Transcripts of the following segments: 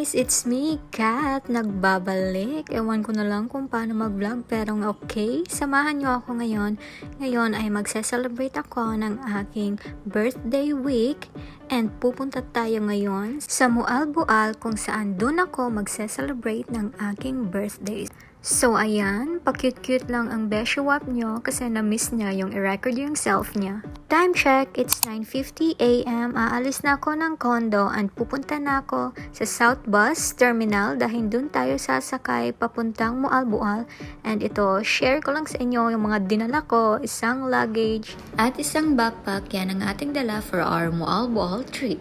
guys! It's me, Kat. Nagbabalik. Ewan ko na lang kung paano mag-vlog pero okay. Samahan niyo ako ngayon. Ngayon ay magse-celebrate ako ng aking birthday week and pupunta tayo ngayon sa Mualbual kung saan doon ako magse-celebrate ng aking birthday. So ayan, pa-cute-cute lang ang Beshuwap nyo kasi na-miss niya yung i-record yung self niya. Time check, it's 9.50am. Aalis na ako ng condo and pupunta na ako sa South Bus Terminal dahil dun tayo sasakay papuntang Mualbual. And ito, share ko lang sa inyo yung mga dinala ko, isang luggage at isang backpack. Yan ang ating dala for our Mualbual trip.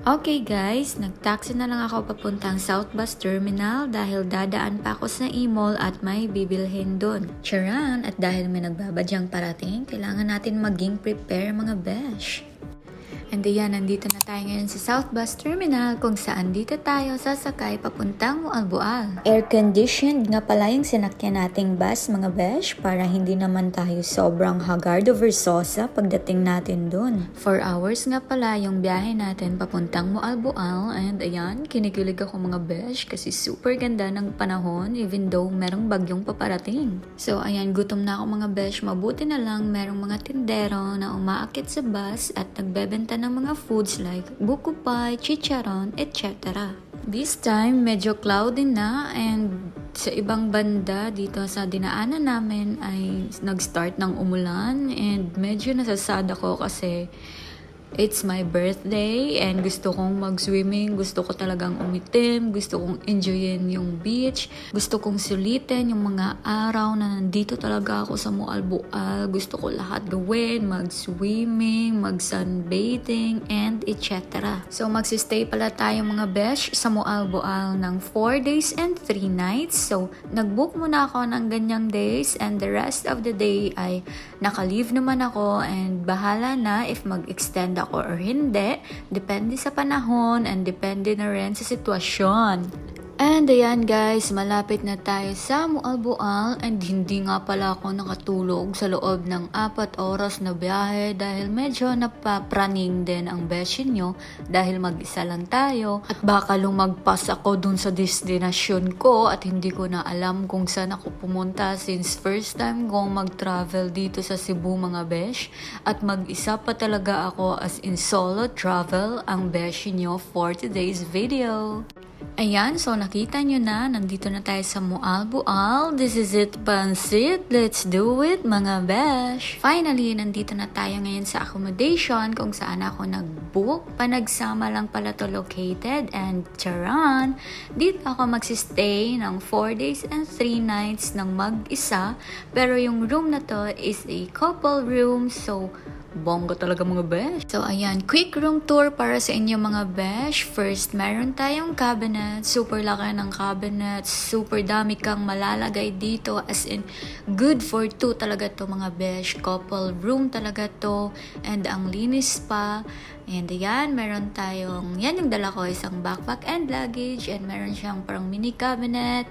Okay guys, nag-taxi na lang ako papuntang South Bus Terminal dahil dadaan pa ako sa e-mall at may bibilhin doon. Charan! At dahil may nagbabadyang parating, kailangan natin maging prepare mga besh. And ayan, nandito na tayo ngayon sa South Bus Terminal kung saan dito tayo sasakay papuntang Mualbual. Air-conditioned nga pala yung sinakyan nating bus mga besh para hindi naman tayo sobrang haggard o versosa pagdating natin dun. 4 hours nga pala yung biyahe natin papuntang Mualbual and ayan, kinikilig ako mga besh kasi super ganda ng panahon even though merong bagyong paparating. So ayan, gutom na ako mga besh. Mabuti na lang merong mga tindero na umaakit sa bus at nagbebenta ng mga foods like buko pie, chicharon, etc. This time, medyo cloudy na and sa ibang banda dito sa dinaanan namin ay nag-start ng umulan and medyo nasasad ako kasi It's my birthday and gusto kong mag-swimming, gusto ko talagang umitim, gusto kong enjoyin yung beach, gusto kong sulitin yung mga araw na nandito talaga ako sa Mualbual, gusto ko lahat gawin, mag-swimming, mag-sunbathing, and etc. So magsistay pala tayo mga besh sa Mualbual ng 4 days and 3 nights. So nag-book muna ako ng ganyang days and the rest of the day ay naka-leave naman ako and bahala na if mag-extend ako or hindi. Depende sa panahon and depende na rin sa sitwasyon. And ayan guys, malapit na tayo sa Mualbual and hindi nga pala ako nakatulog sa loob ng apat oras na biyahe dahil medyo napapraning din ang beshin nyo dahil mag-isa lang tayo. At baka lumagpas ako dun sa destinasyon ko at hindi ko na alam kung saan ako pumunta since first time kong mag-travel dito sa Cebu mga besh. At mag-isa pa talaga ako as in solo travel ang beshin nyo for today's video. Ayan, so nakita nyo na, nandito na tayo sa Mualbual. This is it, Pansit. Let's do it, mga besh. Finally, nandito na tayo ngayon sa accommodation kung saan ako nag-book. Panagsama lang pala to located and charan. Dito ako magsistay ng 4 days and 3 nights ng mag-isa. Pero yung room na to is a couple room, so Bongga talaga mga besh. So, ayan. Quick room tour para sa inyo mga besh. First, meron tayong cabinet. Super laki ng cabinet. Super dami kang malalagay dito. As in, good for two talaga to mga besh. Couple room talaga to. And ang linis pa. And ayan, meron tayong, yan yung dala ko, isang backpack and luggage. And meron siyang parang mini cabinet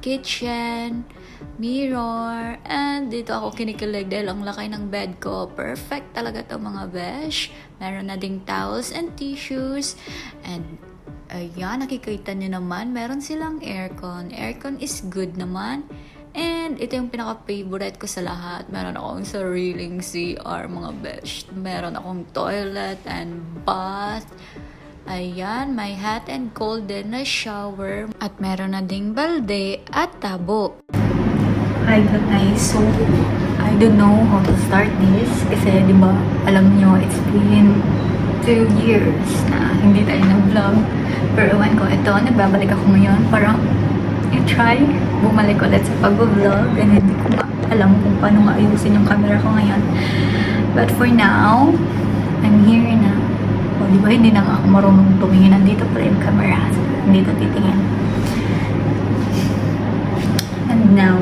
kitchen, mirror, and dito ako kinikilig dahil ang lakay ng bed ko. Perfect talaga to mga besh. Meron na ding towels and tissues, and ayan, nakikita niyo naman, meron silang aircon. Aircon is good naman. And ito yung pinaka-favorite ko sa lahat. Meron akong sariling CR, mga besh. Meron akong toilet and bath. Ayan, may hot and cold din na shower. At meron na ding balde at tabo. Hi guys, so I don't know how to start this. Kasi di ba alam nyo, it's been two years na hindi tayo nag-vlog. Pero ewan ko, ito, nagbabalik ako ngayon. Parang i-try bumalik ulit sa pag-vlog. And hindi ko ma alam kung paano maayusin yung camera ko ngayon. But for now, I'm here na. O, di ba hindi na ako marunong tumingin. Nandito pala yung camera. So, hindi to titingin. And now,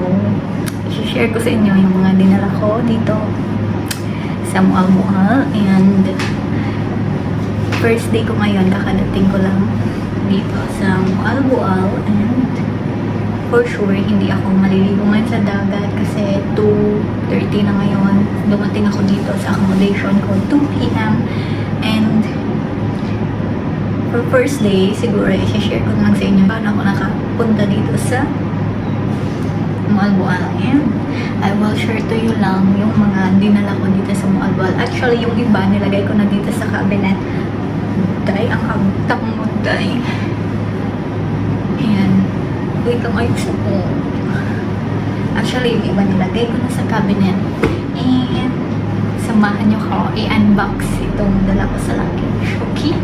share ko sa inyo yung mga dinala ko dito sa Mualmual. And first day ko ngayon, kakadating ko lang dito sa Mualbual. And for sure, hindi ako maliligo ngayon sa dagat kasi 2.30 na ngayon. Dumating ako dito sa accommodation ko 2 p.m. And for for first day, siguro i-share ko na lang sa inyo paano ako nakapunta dito sa Malboal. And I will share to you lang yung mga dinala ko dito sa Malboal. Actually, yung iba nilagay ko na dito sa cabinet. Day, ang agtang mo, day. Ayan. Wait lang, ayos ko. Actually, yung iba nilagay ko na sa cabinet. And samahan nyo ko i-unbox itong dala ko sa luggage. Okay?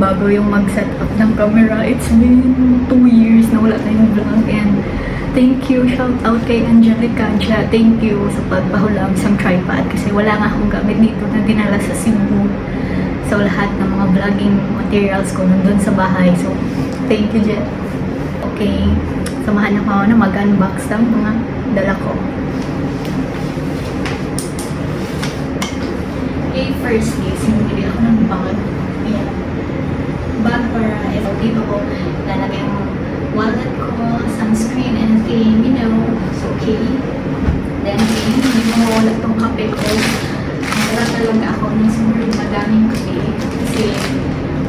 Nakakapanibago yung mag-set up ng camera. It's been two years na wala tayong vlog and thank you, shout out kay Angelica Adja. Thank you sa pagpahulam sa tripod kasi wala nga akong gamit dito na dinala sa Cebu. So, lahat ng mga vlogging materials ko nandun sa bahay. So, thank you, Jet. Okay, samahan ako na mag-unbox ng mga dala ko. Okay, firstly, sinubili ako ng bag. Dito ko lalagay yung wallet ko, sunscreen, anything, you know, it's okay. Then, hindi mo mawala tong kape ko. Wala talaga ako ng sobrang madaming kape. Kasi,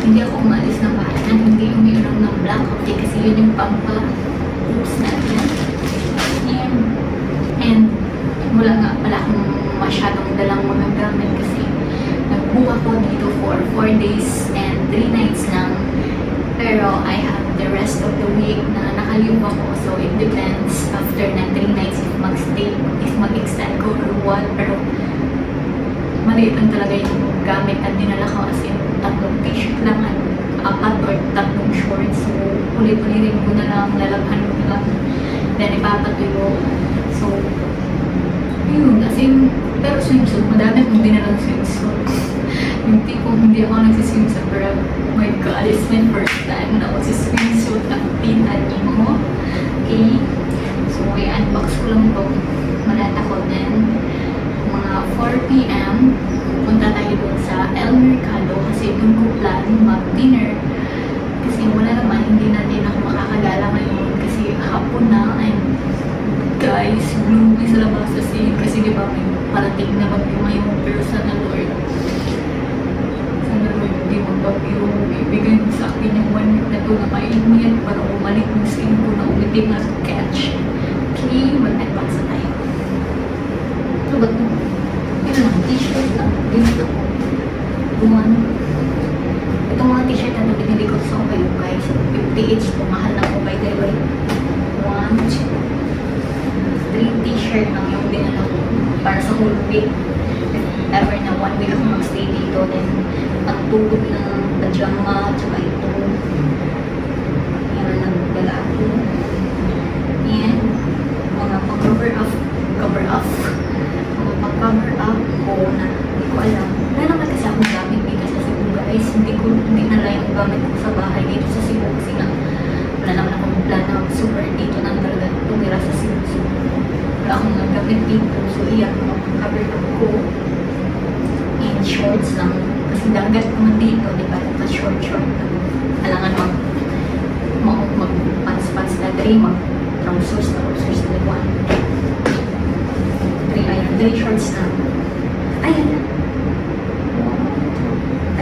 hindi ako umalis ng bahay nang hindi umiinom ng black coffee kasi yun yung pampa-oops natin. And, and wala nga pala akong masyadong dalang mga gamit kasi nagbuka ko dito for 4 days and 3 nights lang. Pero I have the rest of the week na nakaliw ako. So it depends after na 3 nights if mag-stay, if mag-extend ko or what. Pero maliit lang talaga yung gamit na dinala ko as in tatlong t-shirt lang at apat or tatlong shorts. So ulit-ulitin ko na lang, lalaghan ko na lang. Then ipapatuyo. So yun, as in, pero swimsuit, madami akong dinalang swimsuit. yung tipong hindi ako nagsiswimsuit, pero oh my god, it's my first time na ako sa swimsuit na pinani mo. Okay? So, i-unbox ko lang itong malata ko din. Mga 4 p.m., punta tayo dun sa El Mercado kasi dun ko plan mag-dinner. Kasi wala naman, hindi natin ako makakagala ngayon kasi hapon na and guys, gloomy sa labas kasi kasi di ba may parating na bagyo ngayon pero sana Lord. Sana Lord hindi magbagyo. Ibigay mo sa akin yung one na to na mainit para umalik yung skin ko na umitim na catch. Okay, na tayo. Ano ba ito? yun lang, t-shirt lang ko buwan itong mga t-shirt na ito binili ko sa Okayo guys 50 each ito mahal na ko by the way. 1, 2, three t-shirt lang yung dinala ko para sa whole week. Ever na one week ako mag-stay dito, then pantulog na pajama, tsaka ito. Yan ang nagdala ako. And mga pang-cover up, cover up. Mga pang-cover up ko na hindi ko alam. Wala naman kasi akong gamit dito sa Cebu guys. Hindi ko, hindi nala yung gamit ko sa bahay dito sa Cebu kasi nga wala naman akong plan na super dito na talaga tumira sa Cebu. Akong naggamit dito. So, iyan, cover up ko. And shorts lang. Kasi dagat naman dito, di ba? Tapos short, short lang. Alangan mag mag mag pants pants na three, mag trousers na trousers na one. Three, ayan, three shorts na. Ayan na.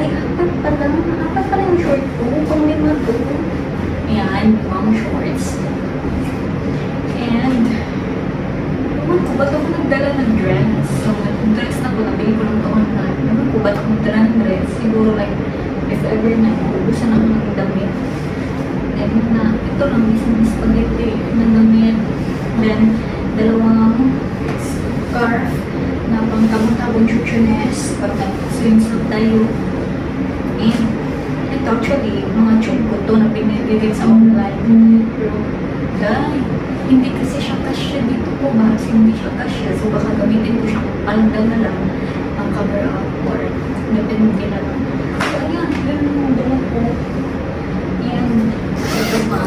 Ay, apat pala. Apat pala yung short ko. Kung lima to. Ayan, limang shorts. And, ewan ko, ba't ako nagdala ng dress? So, dress na ko, nabili ko lang ito online. Ewan ko, ba't ako nagdala ng dress? Siguro like, if ever na ubusan ako ng damit. Then, na, ito lang, isang spaghetti na damit. Then, dalawang scarf na pang tabong-tabong chuchunes. Pag swimsuit tayo. And, Actually, mga tube ko to na pinibigit sa online. Pero, dahil, hindi kasi siya kasya dito po ba? Hindi siya kasya. So, baka gamitin ko siya palda na lang ang cover or depende na lang. So, ayan, yun yung doon po. And, ito pa.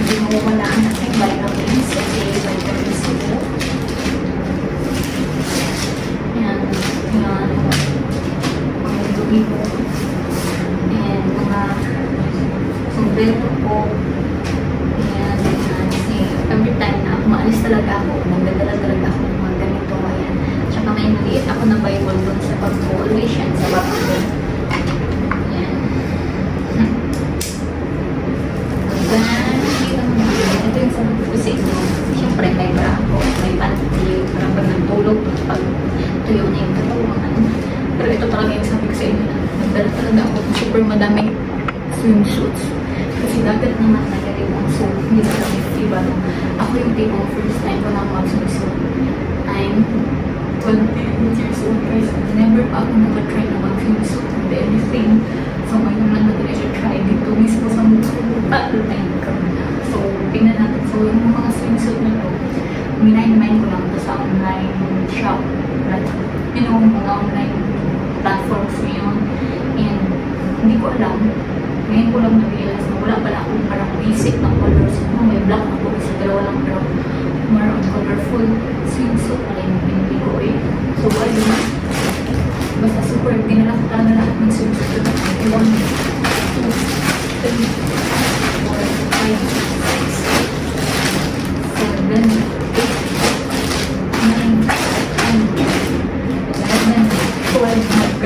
Hindi mo wala na aking vitamins. Okay, vitamins po. Panty, para pag nagtulog, pag tuyo na yung katawan. Pero ito talaga yung sabi ko sa inyo na nagdala talaga ako ng super madaming swimsuits. Kasi dagat naman nagaling ang so hindi na kami iba. Ako yung tipo first time ko na mag-swimsuit. I'm 20 years old guys. Never pa ako nakatry na mag-swimsuit and anything. So ngayon lang siya try dito mismo sa time ko. So tingnan natin. So yung mga swimsuit na to, minay-mind ko lang to sa online shop. You know, mga online platforms ngayon. And hindi ko alam. Ngayon ko lang na-realize na wala pala akong parang basic na colors. No, may black ako kasi dalawa lang pero more on colorful swimsuit pala yung pinili ko eh. So, ayun. Basta super, dinala ko talaga lahat ng swimsuit. One, two, three,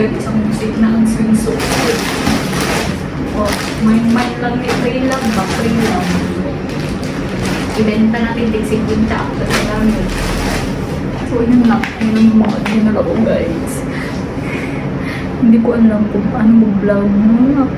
Hanggang isang music na ang swimsuit. O, may mic lang ni free lang ba? Free lang. Ibenta natin tig 50 ako sa namin. So, yun lang. Yun ang mga dinala ko, guys. Hindi ko alam kung paano mag-vlog. Ano